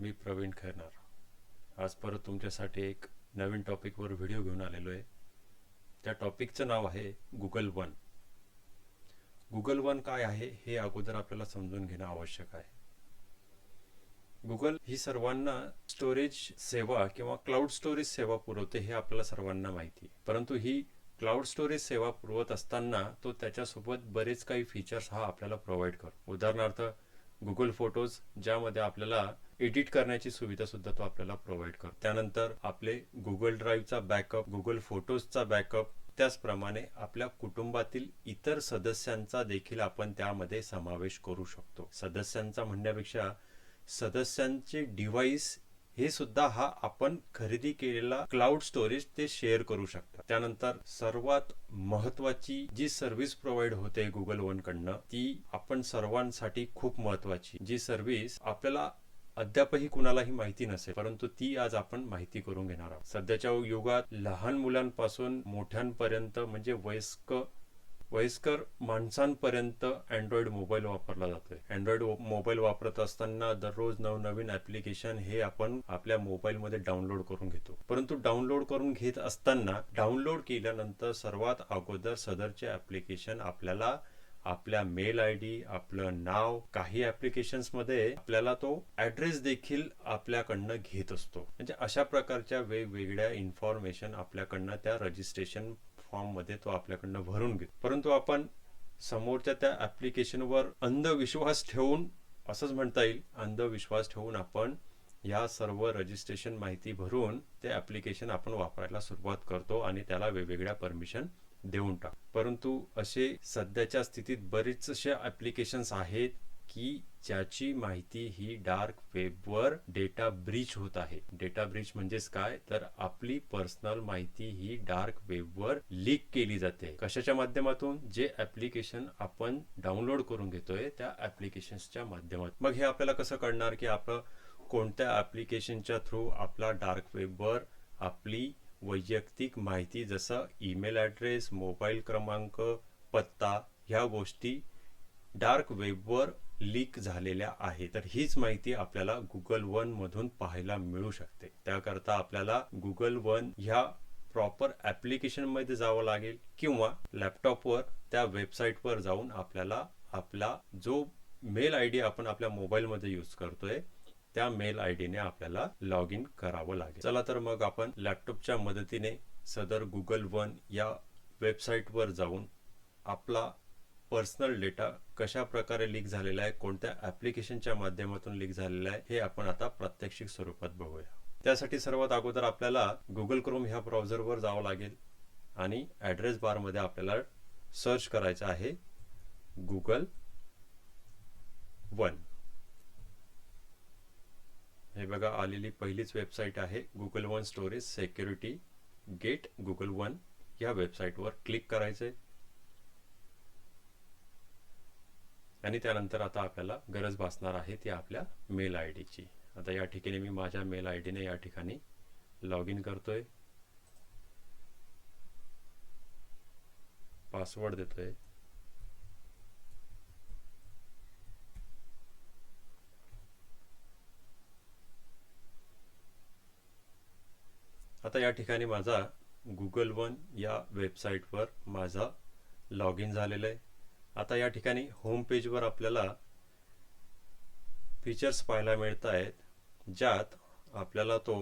मी प्रवीण खैरनार. आज परत तुमच्यासाठी एक नवीन टॉपिकवर व्हिडिओ घेऊन आलेलो आहे. त्या टॉपिकचं नाव आहे गुगल वन. गुगल वन काय आहे हे अगोदर आपल्याला समजून घेणं आवश्यक आहे. गुगल ही सर्वांना स्टोरेज सेवा किंवा क्लाउड स्टोरेज सेवा पुरवते हे आपल्याला सर्वांना माहिती आहे. परंतु ही क्लाउड स्टोरेज सेवा पुरवत असताना तो त्याच्यासोबत बरेच काही फीचर्स हा आपल्याला प्रोव्हाइड करतो. उदाहरणार्थ गुगल फोटोज ज्यामध्ये आपल्याला एडिट करण्याची सुविधा सुद्धा तो आपल्याला प्रोव्हाइड करतो. त्यानंतर आपले गुगल ड्राईव्हचा बॅकअप गुगल फोटोजचा बॅकअप त्याचप्रमाणे आपल्या कुटुंबातील इतर सदस्यांचा देखील आपण त्यामध्ये समावेश करू शकतो. सदस्यांचा म्हणण्यापेक्षा सदस्यांचे डिव्हाइस हे सुद्धा हा आपण खरेदी केलेला क्लाउड स्टोरेज ते शेअर करू शकता. त्यानंतर सर्वात महत्वाची जी सर्व्हिस प्रोव्हाइड होते गुगल वन कडनं ती आपण सर्वांसाठी खूप महत्वाची. जी सर्व्हिस आपल्याला अद्यापही कुणालाही माहिती नसेल परंतु ती आज आपण माहिती करून घेणार आहोत. सध्याच्या युगात लहान मुलांपासून मोठ्यांपर्यंत म्हणजे वयस्क वयस्कर माणसांपर्यंत अँड्रॉइड मोबाईल वापरला जातोय. अँड्रॉइड मोबाईल वापरत असताना दररोज नवनवीन ऍप्लिकेशन हे आपण आपल्या मोबाईलमध्ये डाउनलोड करून घेतो. परंतु डाउनलोड करून घेत असताना डाउनलोड केल्यानंतर सर्वात अगोदर सदरचे ऍप्लिकेशन आपल्याला आपल्या मेल आय डी आपलं नाव काही ऍप्लिकेशन्समध्ये आपल्याला तो ऍड्रेस देखील आपल्याकडनं घेत असतो. म्हणजे अशा प्रकारच्या वेगवेगळ्या इन्फॉर्मेशन आपल्याकडनं त्या रजिस्ट्रेशन फॉर्ममध्ये तो आपल्याकडनं भरून घेतो. परंतु आपण समोरच्या त्या ऍप्लिकेशनवर अंधविश्वास ठेवून असंच म्हणता येईल अंधविश्वास ठेवून आपण या सर्व रजिस्ट्रेशन माहिती भरून ते ऍप्लिकेशन आपण वापरायला सुरुवात करतो आणि त्याला वेगवेगळ्या परमिशन देऊन टाक. परंतु असे सध्याच्या स्थितीत बरेच ॲप्लिकेशन्स आहेत की ज्याची माहिती ही डार्क वेबवर डेटा ब्रीच होत आहे. डेटा ब्रीच म्हणजेच काय? तर आपली पर्सनल माहिती ही डार्क वेबवर लीक केली जाते. कशाच्या माध्यमातून? जे ऍप्लिकेशन आपण डाउनलोड करून घेतोय त्या ऍप्लिकेशनच्या माध्यमातून मग हे आपल्याला कसं कळणार की आपलं कोणत्या ऍप्लिकेशनच्या थ्रू आपला डार्क वेबवर आपली वैयक्तिक माहिती जसं ईमेल ॲड्रेस मोबाईल क्रमांक पत्ता ह्या गोष्टी डार्क वेबवर लीक झालेल्या आहे तर हीच माहिती आपल्याला गुगल वन मधून पाहायला मिळू शकते. त्याकरता आपल्याला गुगल वन ह्या प्रॉपर ऍप्लिकेशनमध्ये जावं लागेल किंवा लॅपटॉपवर त्या वेबसाईटवर जाऊन आपल्याला आपला जो मेल आय डी आपण आपल्या मोबाईलमध्ये यूज करतोय त्या मेल आय डीने आपल्याला लॉग इन करावं लागेल. चला तर मग आपण लॅपटॉपच्या मदतीने सदर गुगल वन या वेबसाईटवर जाऊन आपला पर्सनल डेटा कशा प्रकारे लीक झालेला आहे कोणत्या ऍप्लिकेशनच्या माध्यमातून लीक झालेला आहे हे आपण आता प्रात्यक्षिक स्वरूपात बघूया. त्यासाठी सर्वात अगोदर आपल्याला गुगल क्रोम ह्या ब्राउझरवर जावं लागेल आणि ॲड्रेस बारमध्ये आपल्याला सर्च करायचं आहे गुगल वन. हे बघा आलेली पहिलीच वेबसाईट आहे Google one storage security get Google one या वेबसाईटवर क्लिक करायचे आणि त्यानंतर आता आपल्याला गरज भासणार आहे ती आपल्या मेल आय डीची आता या ठिकाणी मी माझ्या मेल आय डीने या ठिकाणी लॉग इन करतोय. पासवर्ड देतोय. आता या ठिकाणी माझा गुगल वन या वेबसाईटवर माझा लॉग इन झालेला आहे. आता या ठिकाणी होम पेजवर आपल्याला फीचर्स पाहायला मिळत आहेत ज्यात आपल्याला तो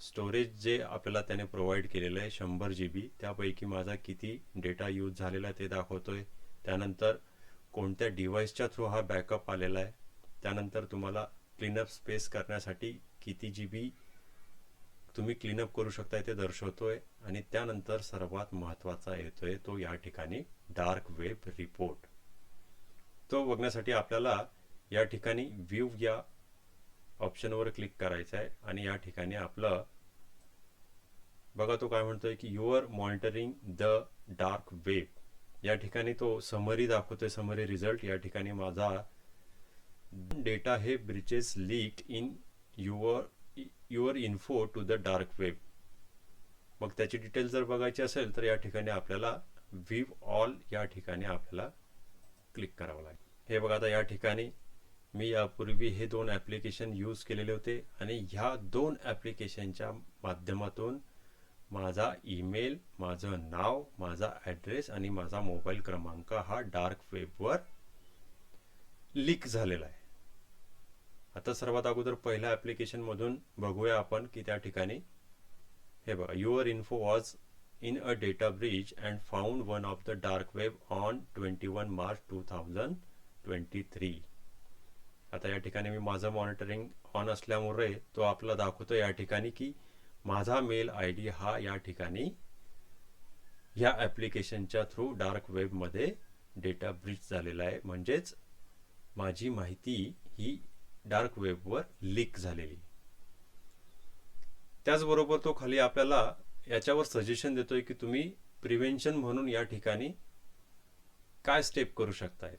स्टोरेज जे आपल्याला त्याने प्रोव्हाइड केलेलं आहे शंभर जी बी त्यापैकी माझा किती डेटा यूज झालेला आहे ते दाखवतोय. त्यानंतर कोणत्या डिव्हाइसच्या थ्रू हा बॅकअप आलेला आहे. त्यानंतर तुम्हाला क्लीनअप स्पेस करण्यासाठी किती जी बी तुम्ही क्लीनअप करू शकता ते दर्शवतोय. आणि त्यानंतर सर्वात महत्त्वाचा येतोय तो या ठिकाणी डार्क वेब रिपोर्ट तो बघण्यासाठी आपल्याला या ठिकाणी व्ह्यू या ऑप्शनवर क्लिक करायचं आहे आणि या ठिकाणी आपलं बघा तो काय म्हणतोय की your monitoring the dark web या ठिकाणी तो समरी दाखवतोय समरी रिझल्ट या ठिकाणी माझा डेटा हे breaches leak in your your info to the dark web मग त्याची डिटेल जर बघायची असेल तर या ठिकाणी आपल्याला व्हीव ऑल या ठिकाणी आपल्याला क्लिक करावं लागेल. हे बघा आता या ठिकाणी मी यापूर्वी हे दोन ॲप्लिकेशन यूज केलेले होते आणि ह्या दोन ॲप्लिकेशनच्या माध्यमातून माझा ईमेल माझं नाव माझा ॲड्रेस आणि माझा मोबाईल क्रमांक हा डार्क वेबवर लीक झालेला आहे. आता सर्वात अगोदर पहिल्या ॲप्लिकेशनमधून बघूया आपण की त्या ठिकाणी हे बघा your info was in a data breach and found one of the dark web on twenty one March two thousand twenty three आता या ठिकाणी मी माझं मॉनिटरिंग ऑन असल्यामुळे तो आपला दाखवतो या ठिकाणी की माझा मेल आय डी हा या ठिकाणी या ॲप्लिकेशनच्या थ्रू डार्क वेबमध्ये डेटा ब्रीच झालेला आहे. म्हणजेच माझी माहिती ही डार्क वेबवर लीक झालेली. त्याचबरोबर तो खाली आपल्याला याच्यावर सजेशन देतोय की तुम्ही प्रिव्हेन्शन म्हणून या ठिकाणी काय स्टेप करू शकताय.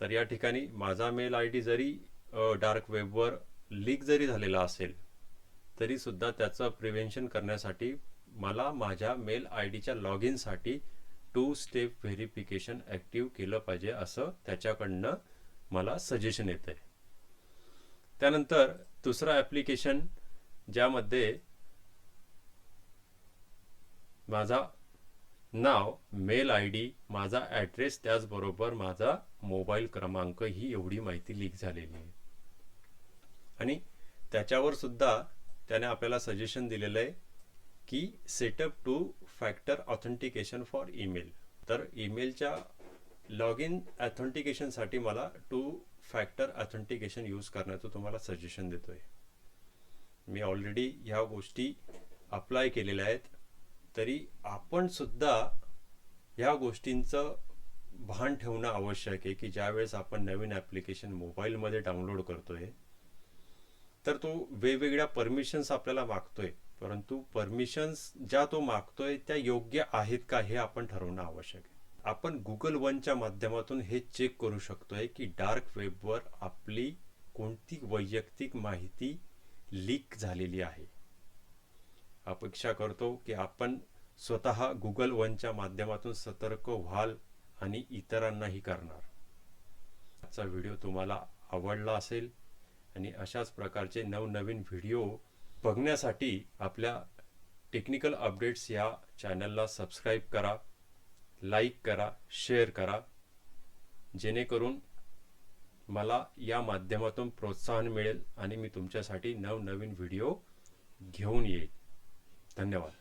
तर या ठिकाणी माझा मेल आय डी जरी डार्क वेबवर लीक जरी झालेला असेल तरी सुद्धा त्याचं प्रिव्हेन्शन करण्यासाठी मला माझ्या मेल आय डीच्या लॉग इनसाठी टू स्टेप व्हेरिफिकेशन ॲक्टिव्ह केलं पाहिजे असं त्याच्याकडनं मला सजेशन येतं आहे त्यानंतर दुसरं ॲप्लिकेशन ज्यामध्ये माझा नाव मेल आय डी माझा ॲड्रेस त्याचबरोबर माझा मोबाईल क्रमांक ही एवढी माहिती लीक झालेली आहे. आणि त्याच्यावर सुद्धा त्याने आपल्याला सजेशन दिलेलं आहे की setup two factor authentication for email तर ईमेलच्या लॉग इन ऑथेंटिकेशनसाठी मला टू फॅक्टर ऑथेंटिकेशन यूज करण्याचं तुम्हाला सजेशन देतोय. मी ऑलरेडी ह्या गोष्टी अप्लाय केलेल्या आहेत. तरी आपण सुद्धा ह्या गोष्टींचं भान ठेवणं आवश्यक आहे की ज्यावेळेस आपण नवीन ॲप्लिकेशन मोबाईलमध्ये डाउनलोड करतोय तर तो वेगवेगळ्या परमिशन्स आपल्याला मागतोय. परंतु परमिशन्स ज्या तो मागतोय त्या योग्य आहेत का हे आपण ठरवणं आवश्यक आहे. आपण गुगल वनच्या माध्यमातून हे चेक करू शकतोय की डार्क वेबवर आपली कोणती वैयक्तिक माहिती लीक झालेली आहे. अपेक्षा करतो की आपण स्वतः गुगल वनच्या माध्यमातून सतर्क व्हाल आणि इतरांनाही करणार. आजचा व्हिडिओ तुम्हाला आवडला असेल आणि अशाच प्रकारचे नवनवीन व्हिडिओ बघण्यासाठी आपल्या टेक्निकल अपडेट्स या चॅनलला सबस्क्राईब करा. लाईक करा शेअर करा. जेणेकरून मला या माध्यमातून प्रोत्साहन मिळेल आणि मी तुमच्यासाठी नवनवीन व्हिडिओ घेऊन येईल. धन्यवाद.